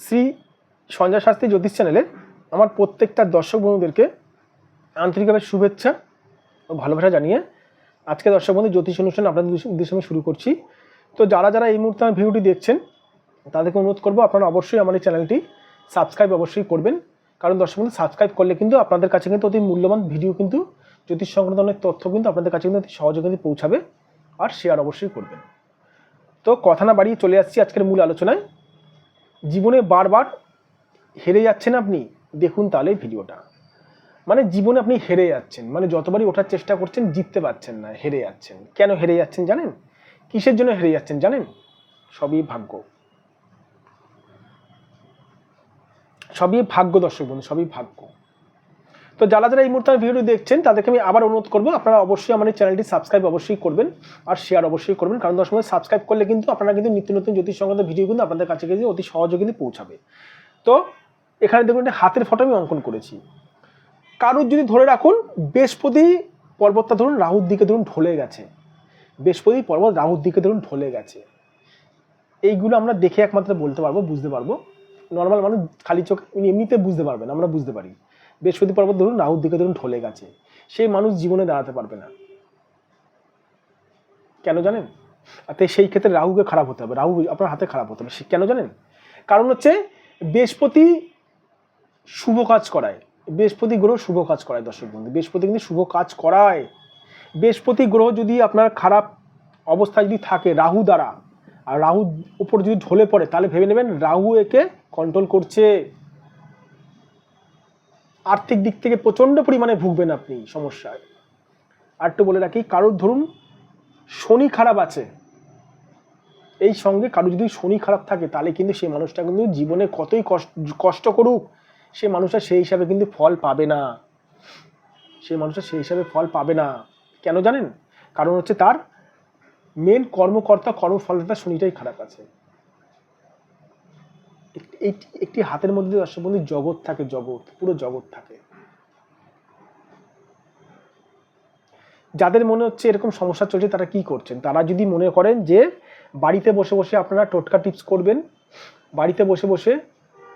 শ্রী সঞ্জয় শাস্ত্রী জ্যোতিষ চ্যানেলে আমার প্রত্যেকটা দর্শক বন্ধুদেরকে আন্তরিকভাবে শুভেচ্ছা ও ভালোবাসা জানিয়ে আজকে দর্শক বন্ধু জ্যোতিষ অনুষ্ঠান আপনাদের উদ্দেশ্যে আমি শুরু করছি। তো যারা যারা এই মুহূর্তে আমার ভিডিওটি দেখছেন, তাদেরকে অনুরোধ করব আপনারা অবশ্যই আমার এই চ্যানেলটি সাবস্ক্রাইব অবশ্যই করবেন। কারণ দর্শক বন্ধু, সাবস্ক্রাইব করলে কিন্তু আপনাদের কাছে কিন্তু অতি মূল্যবান ভিডিও কিন্তু জ্যোতিষ সংক্রান্ত অনেক তথ্য কিন্তু আপনাদের কাছে কিন্তু অতি সহজে কিন্তু পৌঁছাবে আর শেয়ার অবশ্যই করবেন। তো কথা না বাড়িয়ে চলে আসছি আজকের মূল আলোচনায়। জীবনে বারবার হেরে যাচ্ছেন আপনি, দেখুন তাহলে ভিডিওটা মানে জীবনে আপনি হেরে যাচ্ছেন মানে যতবারই ওঠার চেষ্টা করছেন, জিততে পারছেন না, হেরে যাচ্ছেন। কেন হেরে যাচ্ছেন জানেন? কিসের জন্য হেরে যাচ্ছেন জানেন? সবই ভাগ্য। সবই ভাগ্য দর্শক বন্ধু, সবই ভাগ্য। তো যারা যারা এই মুহূর্তে আমার ভিডিও দেখছেন, তাদেরকে আমি আবার অনুরোধ করব, আপনারা অবশ্যই আমার চ্যানেলটি সাবস্ক্রাইব অবশ্যই করবেন আর শেয়ার অবশ্যই করবেন, কারণ দর্শক বন্ধু সাবস্ক্রাইব করলে কিন্তু আপনারা কিন্তু নিত্য নতুন জ্যোতিষ সংক্রান্ত ভিডিও কিন্তু আপনাদের কাছে কিন্তু অতি সহজে কিন্তু পৌঁছাবে। তো এখানে দেখুন একটা হাতের ফটো আমি অঙ্কন করেছি। কারুর যদি ধরে রাখুন, বৃহস্পতি পর্বতটা ধরুন রাহুর দিকে ধরুন ঢলে গেছে। বৃহস্পতি পর্বত রাহুর দিকে ধরুন ঢলে গেছে। এইগুলো আমরা দেখে একমাত্র বলতে পারব, বুঝতে পারব। নর্মাল মানুষ খালি চোখ এমনিতে বুঝতে পারবেন, আমরা বুঝতে পারি। বৃহস্পতি পর্বত ধরুন, রাহুর দিকে ধরুন ঢলে গেছে। সেই মানুষ জীবনে দাঁড়াতে পারবে না। কেন জানেন? তাই সেই ক্ষেত্রে রাহুকে খারাপ হতে হবে। রাহু আপনার হাতে খারাপ হতে হবে। সে- কেন জানেন? কারণ হচ্ছে বৃহস্পতি শুভ কাজ করায়। বৃহস্পতি গ্রহ শুভ কাজ করায়, দর্শক বন্ধু। বৃহস্পতি কিন্তু শুভ কাজ করায়। বৃহস্পতি গ্রহ যদি আপনার খারাপ অবস্থায় যদি থাকে রাহু দ্বারা, আর রাহু উপর যদি ঢলে পড়ে, তাহলে ভেবে নেবেন রাহু একে কন্ট্রোল করছে। আর্থিক দিক থেকে প্রচণ্ড পরিমাণে ভুগবেন আপনি সমস্যায়। আর একটু বলে রাখি, কারোর ধরুন শনি খারাপ আছে, এই সঙ্গে কারও যদি শনি খারাপ থাকে, তাহলে কিন্তু সেই মানুষটা কিন্তু জীবনে কতই কষ্ট কষ্ট করুক, সে মানুষটা সেই হিসাবে কিন্তু ফল পাবে না। সেই মানুষটা সেই হিসাবে ফল পাবে না। কেন জানেন? কারণ হচ্ছে তার মেন কর্মকর্তা কর্মফলটা শনিটাই খারাপ আছে। একটি- একটি হাতের মধ্যে দর্শক বন্ধু জগৎ থাকে, জগৎ, পুরো জগৎ থাকে। যাদের মনে হচ্ছে এরকম সমস্যা চলছে, তারা কি করছেন? তারা যদি মনে করেন যে বাড়িতে বসে বসে আপনারা টোটকা টিপস করবেন, বাড়িতে বসে বসে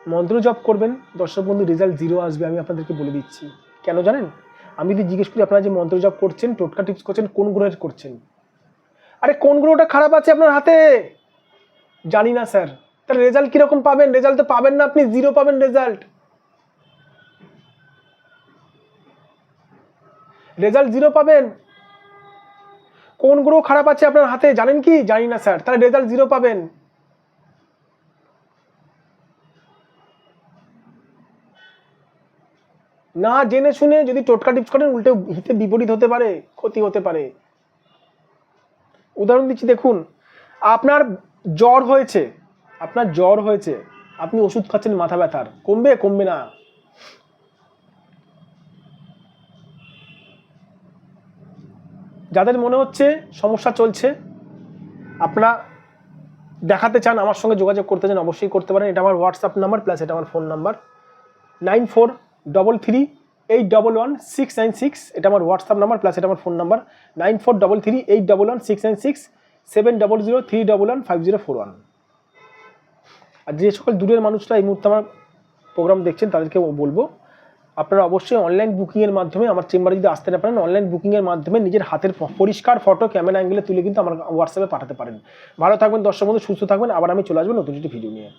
মন্ত্র জপ করবেন, দর্শক বন্ধু, রেজাল্ট জিরো আসবে, আমি আপনাদেরকে বলে দিচ্ছি। কেন জানেন? আমি যদি জিজ্ঞেস করি, আপনারা যে মন্ত্র জপ করছেন, টোটকা টিপস করছেন, কোন গ্রহের করছেন? আরে কোন গ্রহটা খারাপ আছে আপনার হাতে? জানি না, স্যার। তাহলে রেজাল্ট কীরকম পাবেন? রেজাল্ট তো পাবেন না আপনি জিরো পাবেন রেজাল্ট। রেজাল্ট জিরো পাবেন। কোন গ্রহ খারাপ আছে আপনার হাতে, জানেন কি? জানি না, স্যার। তাহলে রেজাল্ট জিরো পাবেন। না জেনে শুনে যদি টোটকা টিপস করেন, উল্টে হিতে বিপরীত হতে পারে, ক্ষতি হতে পারে। উদাহরণ দিচ্ছি, দেখুন। আপনার জ্বর হয়েছে। আপনার জ্বর হয়েছে, আপনি ওষুধ খাচ্ছেন, মাথা ব্যথার। কমবে কমবে না। যাদের মনে হচ্ছে সমস্যা চলছে, আপনারা দেখাতে চান, আমার সঙ্গে যোগাযোগ করতে চান, অবশ্যই করতে পারেন। এটা আমার হোয়াটসঅ্যাপ নাম্বার প্লাস এটা আমার phone number nine four double three eight double one six nine six এটা আমার হোয়াটসঅ্যাপ নাম্বার প্লাস এটা আমার phone number nine four double three eight double one six nine six seven double zero three double one five zero four one আর যে সকল দূরের মানুষরা এই মুহূর্তে আমার প্রোগ্রাম দেখছেন তাদেরকে বলব, আপনারা অবশ্যই অনলাইন বুকিংয়ের মাধ্যমে আমার চেম্বারে যদি আসতে না পারেন অনলাইন বুকিংয়ের মাধ্যমে নিজের হাতের পরিষ্কার ফটো ক্যামেরা অ্যাঙ্গেলে তুলে কিন্তু আমার হোয়াটসঅ্যাপে পাঠাতে পারেন। ভালো থাকবেন, দর্শক বন্ধু, সুস্থ থাকবেন। আবার আমি চলে আসব নতুন একটি ভিডিও নিয়ে।